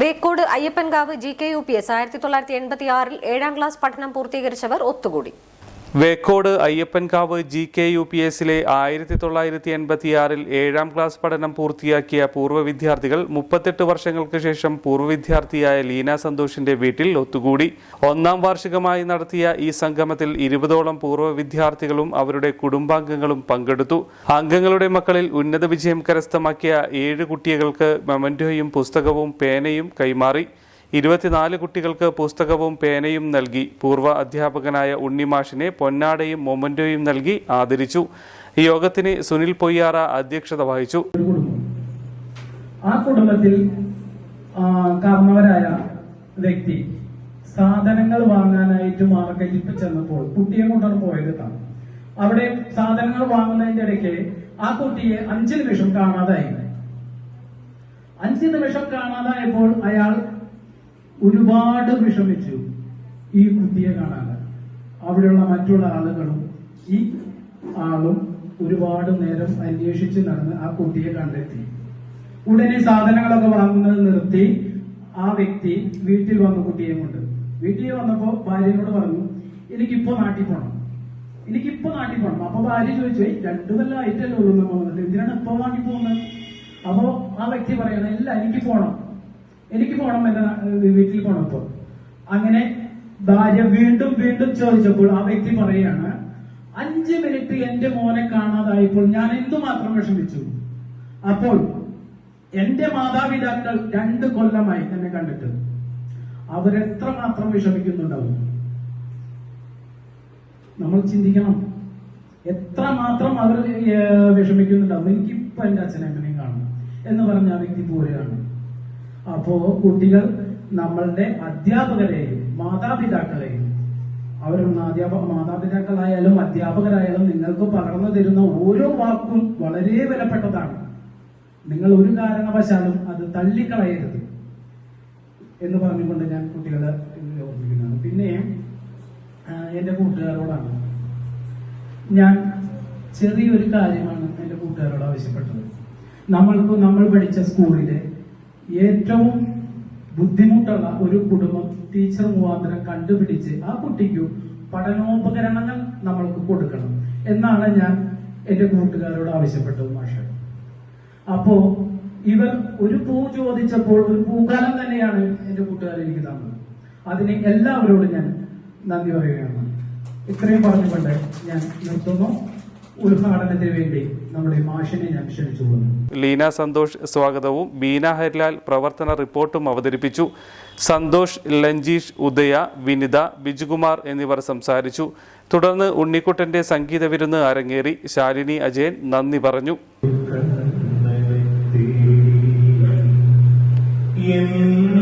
Vekode Ayyappankavu G K U P S ആയിരത്തി തൊള്ളായിരത്തി എൺപത്തി ആറിൽ ഏഴാം ക്ലാസ് പഠനം പൂർത്തീകരിച്ചവർ ഒത്തുകൂടി. Vekode Ayyappankavu G K U P എസിലെ ആയിരത്തി തൊള്ളായിരത്തി എൺപത്തിയാറിൽ ഏഴാം ക്ലാസ് പഠനം പൂർത്തിയാക്കിയ പൂർവ വിദ്യാർത്ഥികൾ മുപ്പത്തെട്ട് വർഷങ്ങൾക്ക് ശേഷം പൂർവ വിദ്യാർത്ഥിയായ ലീന സന്തോഷിന്റെ വീട്ടിൽ ഒത്തുകൂടി. ഒന്നാം വാർഷികമായി നടത്തിയ ഈ സംഗമത്തിൽ ഇരുപതോളം പൂർവ വിദ്യാർത്ഥികളും അവരുടെ കുടുംബാംഗങ്ങളും പങ്കെടുത്തു. അംഗങ്ങളുടെ മക്കളിൽ ഉന്നത വിജയം കരസ്ഥമാക്കിയ ഏഴ് കുട്ടികൾക്ക് മെമന്റോയും പുസ്തകവും പേനയും കൈമാറി. ഇരുപത്തിനാല് കുട്ടികൾക്ക് പുസ്തകവും പേനയും നൽകി പൂർവ അധ്യാപകനായ ഉണ്ണിമാഷിനെ പൊന്നാടയും മൊമന്റോയും നൽകി ആദരിച്ചു. യോഗത്തിന് സുനിൽ പൊയ്യാറ അധ്യക്ഷത വഹിച്ചു. ആ കുടുംബത്തിൽ കാരണവരായ വ്യക്തി സാധനങ്ങൾ വാങ്ങാനായിട്ട് മാർക്കറ്റിൽ ചെന്നപ്പോൾ കുട്ടിയെ കൊണ്ടാണ് പോയത് അവിടെ സാധനങ്ങൾ വാങ്ങുന്നതിന്റെ ഇടയ്ക്ക് ആ കുട്ടിയെ അഞ്ചു നിമിഷം കാണാതായി. അഞ്ചു നിമിഷം കാണാതായപ്പോൾ അയാൾ ഒരുപാട് വിഷമിച്ചു ഈ കുട്ടിയെ കാണാതെ. അവിടെയുള്ള മറ്റുള്ള ആളുകളും ഈ ആളും ഒരുപാട് നേരം അന്വേഷിച്ച് നടന്ന് ആ കുട്ടിയെ കണ്ടെത്തി. ഉടനെ സാധനങ്ങളൊക്കെ വാങ്ങുന്നത് നിർത്തി ആ വ്യക്തി വീട്ടിൽ വന്ന കുട്ടിയെ കൊണ്ട്. വീട്ടിൽ വന്നപ്പോ ഭാര്യയോട് പറഞ്ഞു എനിക്കിപ്പോ നാട്ടിൽ പോണം. എനിക്കിപ്പോ നാട്ടിൽ പോണം. അപ്പൊ ഭാര്യ ചോദിച്ചു "ഏയ് രണ്ടു നല്ല ആയിട്ടല്ലേ ഉള്ളൂ നമ്മ വന്നിട്ട്. എന്തിനാണ് ഇപ്പൊ നാട്ടിൽ പോകുന്നത്? അപ്പോ ആ വ്യക്തി പറയണ ഇല്ല എനിക്ക് പോണം. എനിക്ക് പോണം എന്റെ വീട്ടിൽ പോണപ്പോ അങ്ങനെ ഭാര്യ വീണ്ടും വീണ്ടും ചോദിച്ചപ്പോൾ ആ വ്യക്തി പറയാണ് അഞ്ച് മിനിറ്റ് എന്റെ മോനെ കാണാതായപ്പോൾ ഞാൻ എന്തുമാത്രം വിഷമിച്ചു? അപ്പോൾ എന്റെ മാതാപിതാക്കൾ രണ്ട് കൊല്ലമായി എന്നെ കണ്ടിട്ട്. അവരെത്ര മാത്രം വിഷമിക്കുന്നുണ്ടാവും? നമ്മൾ ചിന്തിക്കണം. എത്ര മാത്രം അവർ വിഷമിക്കുന്നുണ്ടാവും? എനിക്കിപ്പോ എന്റെ അച്ഛനെ എങ്ങനെയും കാണണം. എന്ന് പറഞ്ഞ ആ വ്യക്തി പോരുകയാണ്. അപ്പോ കുട്ടികൾ നമ്മളുടെ അധ്യാപകരെയും മാതാപിതാക്കളെയും അവരൊന്ന് അധ്യാപക മാതാപിതാക്കളായാലും അധ്യാപകരായാലും നിങ്ങൾക്ക് പകർന്നു തരുന്ന ഓരോ വാക്കും വളരെ വിലപ്പെട്ടതാണ്. നിങ്ങൾ ഒരു കാരണവശാലും അത് തള്ളിക്കളയരുത് എന്ന് പറഞ്ഞുകൊണ്ട് ഞാൻ കുട്ടികളെ ഓർമ്മിക്കുന്നതാണ് പിന്നെ എന്റെ കൂട്ടുകാരോടാണ് ഞാൻ ചെറിയൊരു കാര്യമാണ് എന്റെ കൂട്ടുകാരോട് ആവശ്യപ്പെട്ടത്. നമ്മൾക്ക് നമ്മൾ പഠിച്ച സ്കൂളിലെ ഏറ്റവും ബുദ്ധിമുട്ടുള്ള ഒരു കുടുംബം ടീച്ചർ മുഖാന്തരം കണ്ടുപിടിച്ച് ആ കുട്ടിക്ക് പഠനോപകരണങ്ങൾ നമ്മൾക്ക് കൊടുക്കണം എന്നാണ് ഞാൻ എന്റെ കൂട്ടുകാരോട് ആവശ്യപ്പെട്ടത് മാഷ. അപ്പോ ഇവർ ഒരു പൂ ചോദിച്ചപ്പോൾ ഒരു പൂക്കാലം തന്നെയാണ് എന്റെ കൂട്ടുകാർ എനിക്ക് തന്നത്. അതിന് എല്ലാവരോടും ഞാൻ നന്ദി പറയുകയാണ്. ഇത്രയും പറഞ്ഞുകൊണ്ട് ഞാൻ നിർത്തുന്നു. ഉദ്ഘാടനത്തിന് വേണ്ടി നമ്മുടെ മാഷിനെ ഞാൻ ക്ഷണിച്ചുകൊള്ളുന്നു. ലീന സന്തോഷ് സ്വാഗതവും. ബീന ഹരിലാൽ പ്രവർത്തന റിപ്പോർട്ടും അവതരിപ്പിച്ചു. സന്തോഷ് ലഞ്ചീഷ് ഉദയ വിനിത ബിജുകുമാർ എന്നിവർ സംസാരിച്ചു. തുടർന്ന് ഉണ്ണിക്കുട്ടന്റെ സംഗീത വിരുന്ന് അരങ്ങേറി. ശാലിനി അജയൻ നന്ദി പറഞ്ഞു. എന്നിഴിനീരിലെ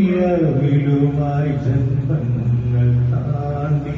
പിടിയവിലുമായി ജന്മങ്ങൾ താണ്ടി